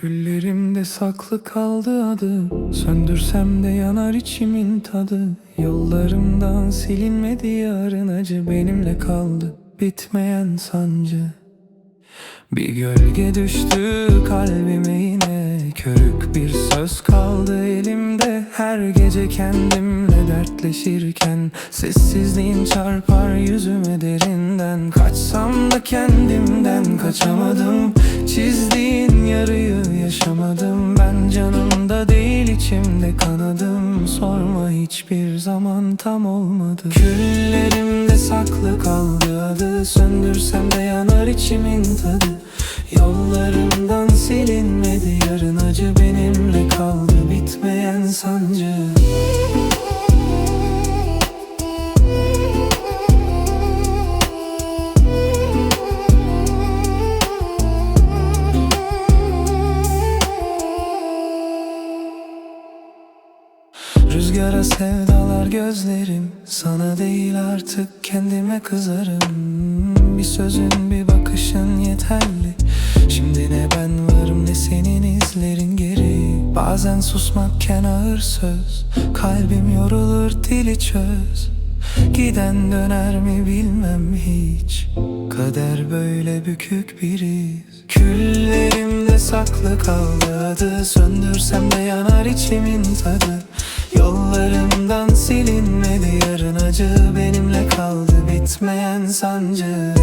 Küllerimde saklı kaldı adı Söndürsem de yanar içimin tadı. Yollarımdan silinmedi yarın acı Benimle kaldı bitmeyen sancı. Bir gölge düştü kalbime yine Körük bir söz kaldı elimde. Her gece kendimle dertleşirken Sessizliğin çarpar yüzüme derinden. Kaçsam da kendimden kaçamadım Çizdiğin yarıyı içimde kanadım Sorma hiçbir zaman tam olmadı. Küllerimde saklı kaldı adı Söndürsem de yanar içimin tadı. Yollarımdan silinmedi yarın acı benimle kaldı bitmeyen sancı Rüzgara sevdalar gözlerim. Sana değil artık kendime kızarım. Bir sözün bir bakışın yeterli. Şimdi ne ben varım ne senin izlerin geri. Bazen susmakken ağır söz. Kalbim yorulur dili çöz. Giden döner mi bilmem hiç. Kader böyle bükük biriz. Küllerimde saklı kaldı. Adı Söndürsem de yanar içimin tadı kaldı bitmeyen sancı